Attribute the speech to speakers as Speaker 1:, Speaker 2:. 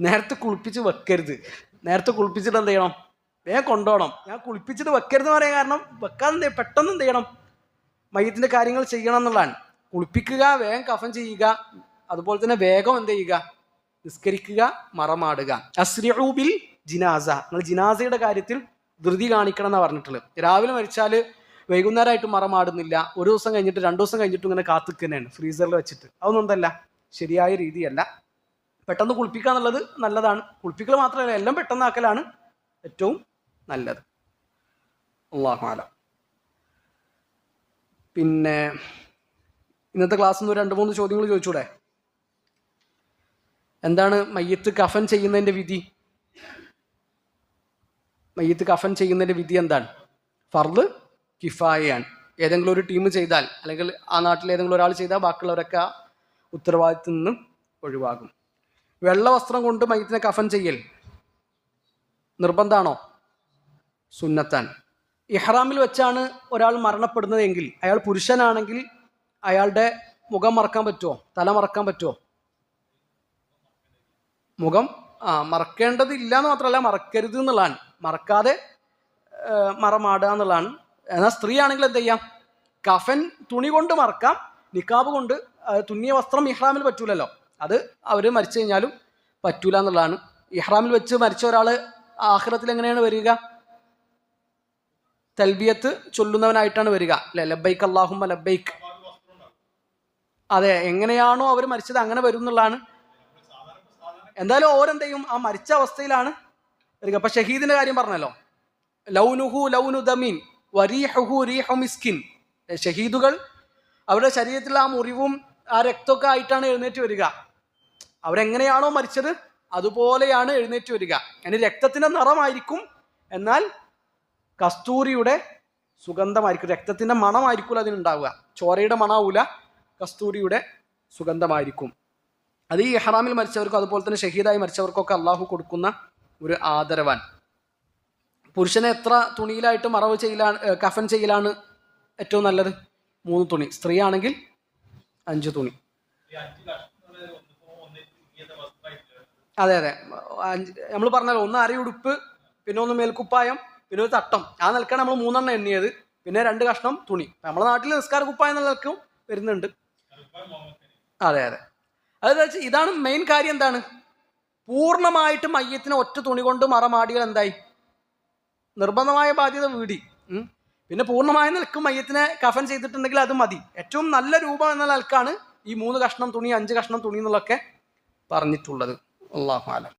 Speaker 1: നേരത്തെ കുളിപ്പിച്ച് വെക്കരുത്. നേരത്തെ കുളിപ്പിച്ചിട്ട് എന്ത് ചെയ്യണം? വേഗം കൊണ്ടുപോകണം. ഞാൻ കുളിപ്പിച്ചിട്ട് വെക്കരുത് എന്ന് പറയാൻ കാരണം വെക്കാൻ എന്ത് പെട്ടെന്ന് എന്ത് ചെയ്യണം? മയത്തിന്റെ കാര്യങ്ങൾ ചെയ്യണം എന്നുള്ളതാണ്. കുളിപ്പിക്കുക വേഗം കഫൻ ചെയ്യുക അതുപോലെ തന്നെ വേഗം എന്ത് ചെയ്യുക? നിസ്കരിക്കുക മറമാടുക. അസ്രിഊബിൽ ജിനാസ. നിങ്ങൾ ജിനാസയുടെ കാര്യത്തിൽ ധൃതി കാണിക്കണം എന്നാണ് പറഞ്ഞിട്ടുള്ളത്. രാവിലെ മരിച്ചാൽ വൈകുന്നേരമായിട്ട് മറമാടുന്നില്ല. ഒരു ദിവസം കഴിഞ്ഞിട്ട് രണ്ടു ദിവസം കഴിഞ്ഞിട്ട് ഇങ്ങനെ കാത്തുക്കുന്നതാണ് ഫ്രീസറിൽ വെച്ചിട്ട്. അതൊന്നും എന്തല്ല. ശരിയായ രീതിയല്ല. പെട്ടെന്ന് കുളിപ്പിക്കുക എന്നുള്ളത് നല്ലതാണ്. കുളിപ്പിക്കൽ മാത്രമല്ല എല്ലാം പെട്ടെന്നാക്കലാണ് ഏറ്റവും നല്ലത്. അള്ളാഹുമാല പിന്നെ ഇന്നത്തെ ക്ലാസ്സിൽ നിന്ന് രണ്ട് മൂന്ന് ചോദ്യങ്ങൾ ചോദിച്ചൂടെ? എന്താണ് മയ്യത്ത് കഫൻ ചെയ്യുന്നതിന്റെ വിധി? മയ്യത്ത് കഫൻ ചെയ്യുന്നതിന്റെ വിധി എന്താണ്? ഫർദ് കിഫായയാണ്. ഏതെങ്കിലും ഒരു ടീം ചെയ്താൽ അല്ലെങ്കിൽ ആ നാട്ടിൽ ഏതെങ്കിലും ഒരാൾ ചെയ്താൽ ബാക്കിയുള്ളവരൊക്കെ ആ നിന്നും ഒഴിവാകും. വെള്ള വസ്ത്രം കൊണ്ട് മയ്യത്തിനെ കഫൻ ചെയ്യൽ. നിർബന്ധമാണോ സുന്നത്താൻ. ഇഹ്റാമിൽ വെച്ചാണ് ഒരാൾ മരണപ്പെടുന്നതെങ്കിൽ അയാൾ പുരുഷനാണെങ്കിൽ അയാളുടെ മുഖം മറക്കാൻ പറ്റുമോ തല മറക്കാൻ പറ്റുമോ മുഖം ആ മറക്കേണ്ടതില്ല എന്ന് മാത്രമല്ല മറക്കരുത് എന്നുള്ളതാണ്. മറക്കാതെ മറമാടുക എന്നുള്ളതാണ്. എന്നാൽ സ്ത്രീ ആണെങ്കിൽ എന്ത് ചെയ്യാം? കഫൻ തുണി കൊണ്ട് മറക്കാം. നിക്കാബ് കൊണ്ട് തുന്നിയ വസ്ത്രം ഇഹ്റാമിൽ പറ്റൂലല്ലോ. അത് അവർ മരിച്ചു കഴിഞ്ഞാലും പറ്റൂല എന്നുള്ളതാണ്. ഇഹ്റാമിൽ വെച്ച് മരിച്ച ഒരാൾ ആഹ്റത്തിൽ എങ്ങനെയാണ് വരിക? തൽബിയത്ത് ചൊല്ലുന്നവനായിട്ടാണ് വരിക. അല്ലെ ലബൈക്ക് അള്ളാഹുമ്മ ലബൈക്ക് അതെ എങ്ങനെയാണോ അവർ മരിച്ചത് അങ്ങനെ വരും എന്നുള്ളതാണ്. എന്തായാലും ഓരെന്തെയും ആ മരിച്ച അവസ്ഥയിലാണ് വരിക. അപ്പൊ ഷഹീദിന്റെ കാര്യം പറഞ്ഞല്ലോ. ലൗനുഹു ലൗനു ദമീൻ വരീഹുഹു റീഹു മിസ്കിൻ. ഷഹീദുകൾ അവരുടെ ശരീരത്തിൽ ആ മുറിവും ആ രക്തമൊക്കെ ആയിട്ടാണ് എഴുന്നേറ്റ് വരിക. അവരെങ്ങനെയാണോ മരിച്ചത് അതുപോലെയാണ് എഴുന്നേറ്റ് വരിക. അതിന് രക്തത്തിന്റെ നിറമായിരിക്കും. എന്നാൽ കസ്തൂരിയുടെ സുഗന്ധമായിരിക്കും. രക്തത്തിന്റെ മണമായിരിക്കും അതിനുണ്ടാവുക. ചോരയുടെ മണാവൂല കസ്തൂരിയുടെ സുഗന്ധമായിരിക്കും. അത് ഈ എഹ്റാമിൽ മരിച്ചവർക്കും അതുപോലെ തന്നെ ഷഹീദായി മരിച്ചവർക്കൊക്കെ അള്ളാഹു കൊടുക്കുന്ന ഒരു ആദരവാൻ പുരുഷനെ എത്ര തുണിയിലായിട്ട് മറവ് ചെയ്യലാണ് കഫൻ ചെയ്യലാണ് ഏറ്റവും നല്ലത്? മൂന്ന് തുണി. സ്ത്രീ ആണെങ്കിൽ അഞ്ച് തുണി. അതെ അതെ. നമ്മൾ പറഞ്ഞല്ലോ ഒന്ന് അരയുടുപ്പ് പിന്നെ ഒന്ന് മേൽക്കുപ്പായം പിന്നെ ഒരു തട്ടം. ആ നിലക്കാണ് നമ്മൾ മൂന്നെണ്ണം എണ്ണിയത്. പിന്നെ രണ്ട് കഷ്ണം തുണി. നമ്മുടെ നാട്ടിൽ നിസ്കാര കുപ്പായം എന്ന നിലക്കും വരുന്നുണ്ട്. അതെ അതെ. വെച്ചാൽ ഇതാണ് മെയിൻ കാര്യം എന്താണ്? പൂർണമായിട്ടും മയ്യത്തിനെ ഒറ്റ തുണി കൊണ്ട് മറമാടിയാൽ എന്തായി? നിർബന്ധമായ ബാധ്യത വീടി. പിന്നെ പൂർണമായ നിൽക്കും മയ്യത്തിനെ കഫൻ ചെയ്തിട്ടുണ്ടെങ്കിൽ അത് മതി. ഏറ്റവും നല്ല രൂപം എന്ന നിലക്കാണ് ഈ മൂന്ന് കഷ്ണം തുണി അഞ്ച് കഷ്ണം തുണി എന്നുള്ളതൊക്കെ പറഞ്ഞിട്ടുള്ളത്. അള്ളാഹു ആലം